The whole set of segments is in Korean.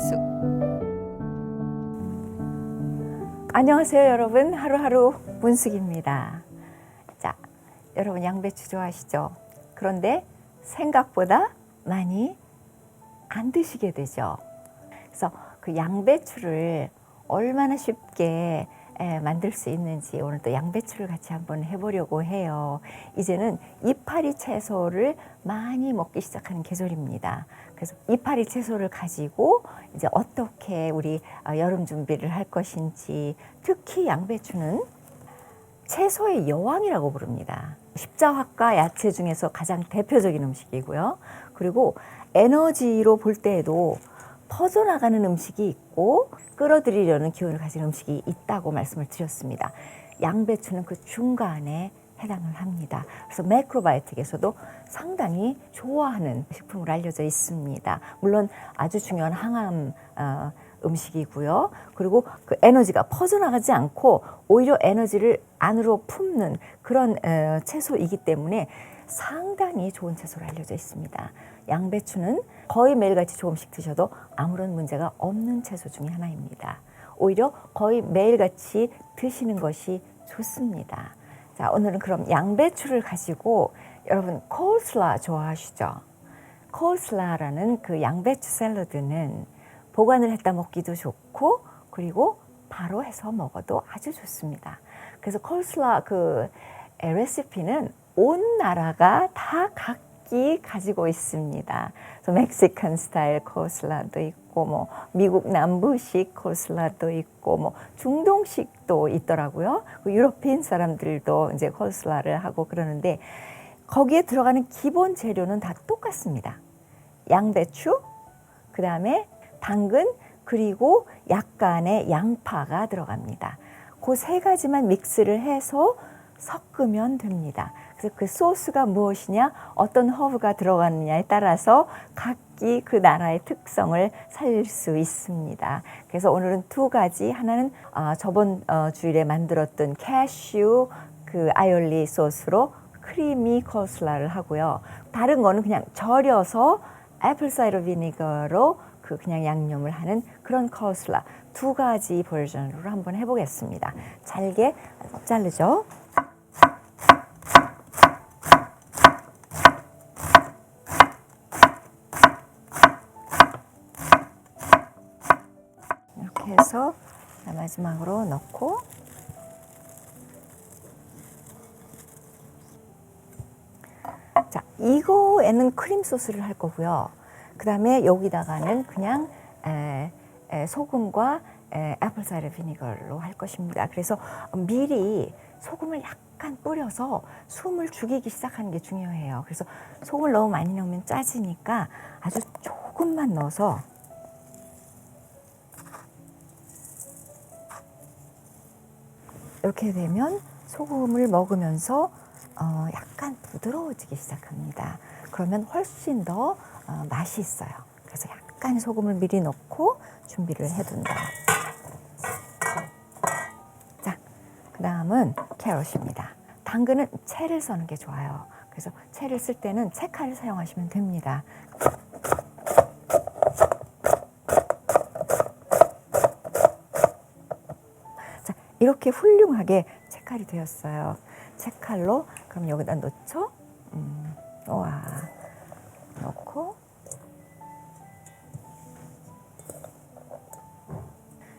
분수 안녕하세요, 여러분. 하루하루 문숙입니다. 자, 여러분 양배추 좋아하시죠? 그런데 생각보다 많이 안 드시게 되죠. 그래서 그 양배추를 얼마나 쉽게 에, 만들 수 있는지 오늘 또 양배추를 같이 한번 해보려고 해요. 이제는 이파리 채소를 많이 먹기 시작하는 계절입니다. 그래서 이파리 채소를 가지고 이제 어떻게 우리 어, 여름 준비를 할 것인지 특히 양배추는 채소의 여왕이라고 부릅니다. 십자화과 야채 중에서 가장 대표적인 음식이고요. 그리고 에너지로 볼 때에도 퍼져나가는 음식이 있고 끌어들이려는 기운을 가진 음식이 있다고 말씀을 드렸습니다. 양배추는 그 중간에 해당을 합니다. 그래서 매크로바이오틱에서도 상당히 좋아하는 식품으로 알려져 있습니다. 물론 아주 중요한 항암 어, 음식이고요. 그리고 그 에너지가 퍼져나가지 않고 오히려 에너지를 안으로 품는 그런 어, 채소이기 때문에 상당히 좋은 채소로 알려져 있습니다. 양배추는 거의 매일같이 조금씩 드셔도 아무런 문제가 없는 채소 중에 하나입니다. 오히려 거의 매일같이 드시는 것이 좋습니다. 자, 오늘은 그럼 양배추를 가지고 여러분 콜슬라 좋아하시죠? 콜슬라라는 그 양배추 샐러드는 보관을 했다 먹기도 좋고 그리고 바로 해서 먹어도 아주 좋습니다. 그래서 콜슬라 그 에, 레시피는 온 나라가 다 각 기 가지고 있습니다. 그래서 멕시칸 스타일 콜슬라도 있고 뭐 미국 남부식 콜슬라도 있고 뭐 중동식도 있더라고요. 그 유럽인 사람들도 이제 콜슬라를 하고 그러는데 거기에 들어가는 기본 재료는 다 똑같습니다. 양배추, 그 다음에 당근, 그리고 약간의 양파가 들어갑니다. 그 세 가지만 믹스를 해서 섞으면 됩니다. 그래서 그 소스가 무엇이냐, 어떤 허브가 들어가느냐에 따라서 각기 그 나라의 특성을 살릴 수 있습니다. 그래서 오늘은 두 가지, 하나는 아, 저번 어, 주일에 만들었던 캐슈 그 아이올리 소스로 크리미 코슬라를 하고요. 다른 거는 그냥 절여서 애플 사이더 비니거로 그 그냥 양념을 하는 그런 코슬라 두 가지 버전으로 한번 해보겠습니다. 잘게 자르죠. 이렇게 해서 마지막으로 넣고 자, 이거에는 크림 소스를 할 거고요. 그 다음에 여기다가는 그냥 에, 에, 소금과 에, 애플 사이더 비니거로 할 것입니다. 그래서 미리 소금을 약간 뿌려서 숨을 죽이기 시작하는 게 중요해요. 그래서 소금을 너무 많이 넣으면 짜지니까 아주 조금만 넣어서 이렇게 되면 소금을 먹으면서 어, 약간 부드러워지기 시작합니다. 그러면 훨씬 더 어, 맛이 있어요. 그래서 약간 소금을 미리 넣고 준비를 해둔다. 자, 그 다음은 캐럿입니다. 당근은 채를 써는 게 좋아요. 그래서 채를 쓸 때는 채칼을 사용하시면 됩니다. 이렇게 훌륭하게 채칼이 되었어요. 채칼로 그럼 여기다 넣죠. 음, 와, 넣고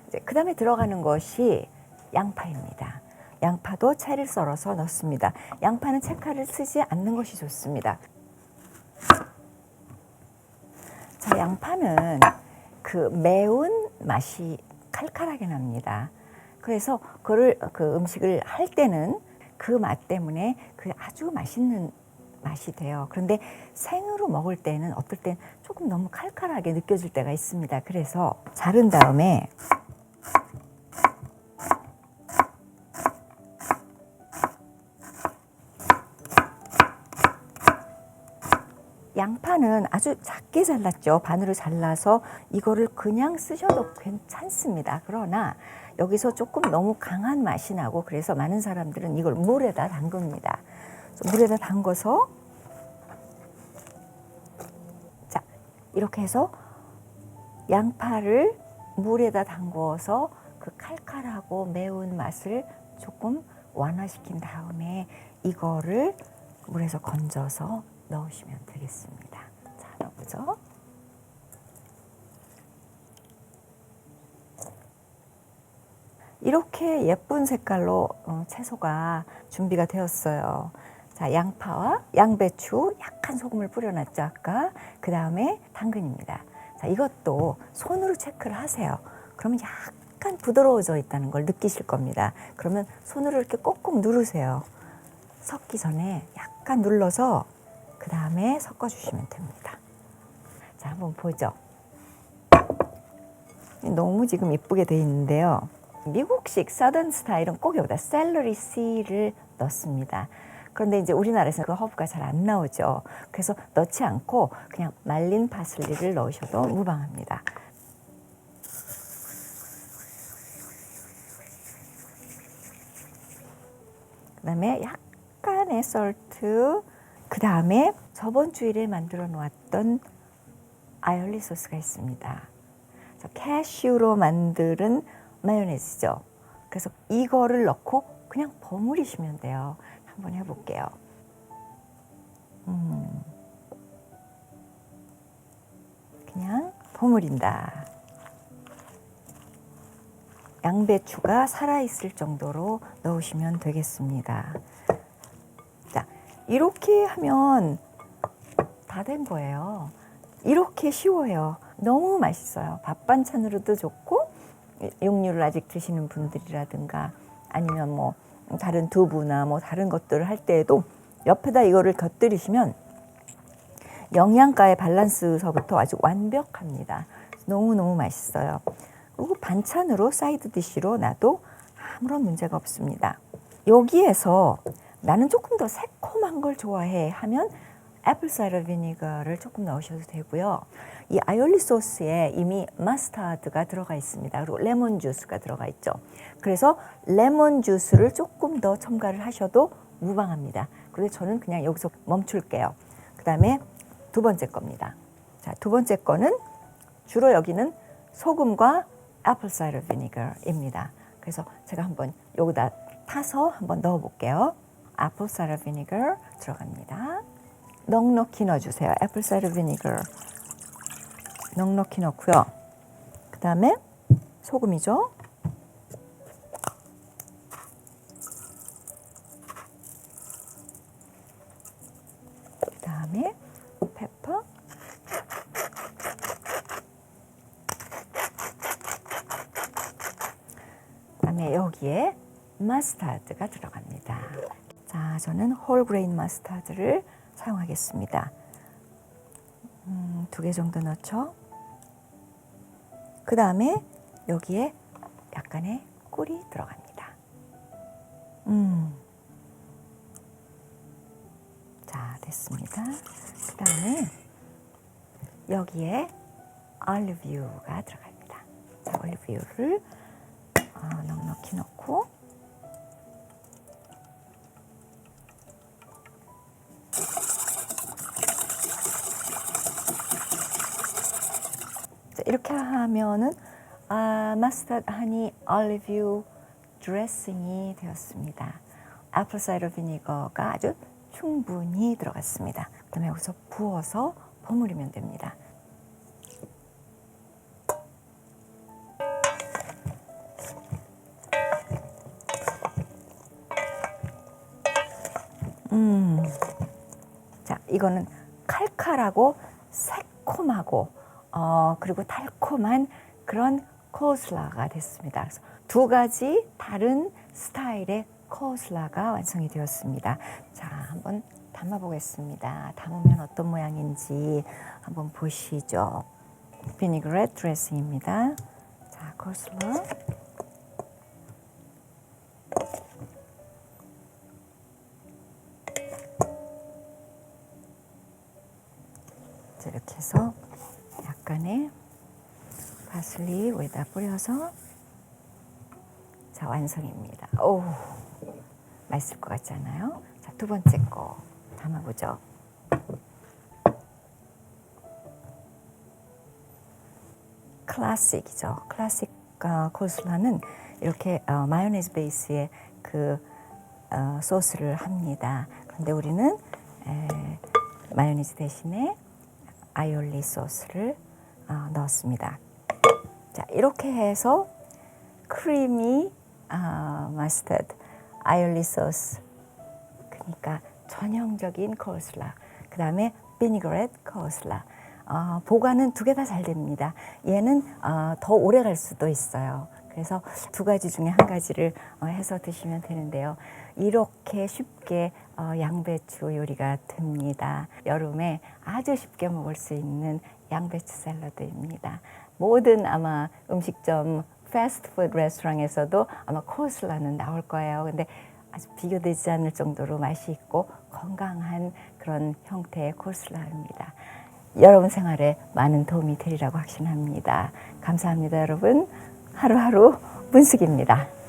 이제 그 다음에 들어가는 것이 양파입니다. 양파도 채를 썰어서 넣습니다. 양파는 채칼을 쓰지 않는 것이 좋습니다. 자, 양파는 그 매운 맛이 칼칼하게 납니다. 그래서 그를 그 음식을 할 때는 그 맛 때문에 그 아주 맛있는 맛이 돼요. 그런데 생으로 먹을 때는 어떨 땐 조금 너무 칼칼하게 느껴질 때가 있습니다. 그래서 자른 다음에 양파는 아주 작게 잘랐죠. 반으로 잘라서 이거를 그냥 쓰셔도 괜찮습니다. 그러나 여기서 조금 너무 강한 맛이 나고 그래서 많은 사람들은 이걸 물에다. 그래서 물에다 담궈서 자 이렇게 해서 양파를 물에다 담궈서 그 칼칼하고 매운 맛을 조금 완화시킨 다음에 이거를 물에서 건져서 넣으시면 되겠습니다. 자, 넣어보죠. 이렇게 예쁜 색깔로 어, 채소가 준비가 되었어요. 자, 양파와 양배추, 약한 소금을 뿌려놨죠, 아까. 그 다음에 당근입니다. 자, 이것도 손으로 체크를 하세요. 그러면 약간 부드러워져 있다는 걸 느끼실 겁니다. 그러면 손으로 이렇게 꼭꼭 누르세요. 섞기 전에 약간 눌러서 그 다음에 섞어주시면 됩니다. 자, 한번 보죠. 너무 지금 이쁘게 돼 있는데요. 미국식 서든 스타일은 꼭 여기다 샐러리 씨를 넣습니다. 그런데 이제 우리나라에서는 그 허브가 잘 안 나오죠. 그래서 넣지 않고 그냥 말린 파슬리를 넣으셔도 무방합니다. 그 다음에 약간의 솔트. 그 다음에 저번 주일에 만들어 놓았던 아이올리 소스가 있습니다. 캐슈로 만드는 마요네즈죠. 그래서 이거를 넣고 그냥 버무리시면 돼요. 한번 해볼게요. 음. 그냥 버무린다. 양배추가 살아있을 정도로 넣으시면 되겠습니다. 자, 이렇게 하면 다 된 거예요. 이렇게 쉬워요. 너무 맛있어요. 밥 반찬으로도 좋고, 육류를 아직 드시는 분들이라든가 아니면 뭐 다른 두부나 뭐 다른 것들을 할 때에도 옆에다 이거를 곁들이시면 영양가의 밸런스서부터 아주 완벽합니다. 너무너무 맛있어요. 그리고 반찬으로 사이드 디쉬로 놔도 아무런 문제가 없습니다. 여기에서 나는 조금 더 새콤한 걸 좋아해 하면 애플 사이더 비니거를 조금 넣으셔도 되고요. 이 아이올리 소스에 이미 마스타드가 들어가 있습니다. 그리고 레몬 주스가 들어가 있죠. 그래서 레몬 주스를 조금 더 첨가를 하셔도 무방합니다. 그래서 저는 그냥 여기서 멈출게요. 그 다음에 두 번째 겁니다. 자, 두 번째 거는 주로 여기는 소금과 애플 사이더 비니거입니다. 그래서 제가 한번 여기다 타서 한번 넣어 볼게요. 사이더 비니거 들어갑니다. 넉넉히 넣어주세요. 사이더 비니거 넉넉히 넣고요. 그 다음에 소금이죠. 그 다음에 페퍼. 그 다음에 여기에 마스타드가 들어갑니다. 자, 저는 홀 그레인 마스타드를 사용하겠습니다. 음, 두개 정도 넣죠. 그 다음에 여기에 약간의 꿀이 들어갑니다. 음. 자, 됐습니다. 그 다음에 여기에 올리브유가 들어갑니다. 자, 올리브유를 어, 넉넉히 넣고 하면은 아, 마스터드 하니 올리브유 드레싱이 되었습니다. 애플 사이더 비니거가 아주 충분히 들어갔습니다. 그다음에 여기서 부어서 버무리면 됩니다. 음. 자, 이거는 칼칼하고 새콤하고 어, 그리고 달콤한 그런 코슬라가 됐습니다. 그래서 두 가지 다른 스타일의 코슬라가 완성이 되었습니다. 자, 한번 담아 보겠습니다. 담으면 어떤 모양인지 한번 보시죠. 비니그렛 드레싱입니다. 자, 코슬라. 자, 이렇게 해서 약간의 파슬리 위에다 뿌려서 자 완성입니다. 오 맛있을 것 같지 않아요? 자 두 번째 거 담아보죠. 클래식이죠. 클래식 어, 콜슬라는 이렇게 어, 마요네즈 베이스의 그 어, 소스를 합니다. 그런데 우리는 에, 마요네즈 대신에 아이올리 소스를 어, 넣었습니다. 자 이렇게 해서 크리미 아, 머스터드 아이올리 소스 그러니까 전형적인 코슬라 그 다음에 비니그렛 코슬라 어, 보관은 두 개 다 잘 됩니다. 얘는 어, 더 오래 갈 수도 있어요. 그래서 두 가지 중에 한 가지를 어, 해서 드시면 되는데요. 이렇게 쉽게 어, 양배추 요리가 됩니다. 여름에 아주 쉽게 먹을 수 있는 양배추 샐러드입니다 모든 아마 음식점 패스트푸드 레스토랑에서도 아마 코슬라는 나올 거예요. 근데 아주 비교되지 않을 정도로 맛이 있고 건강한 그런 형태의 코슬라입니다. 여러분 생활에 많은 도움이 되리라고 확신합니다. 감사합니다, 여러분. 하루하루 문숙입니다.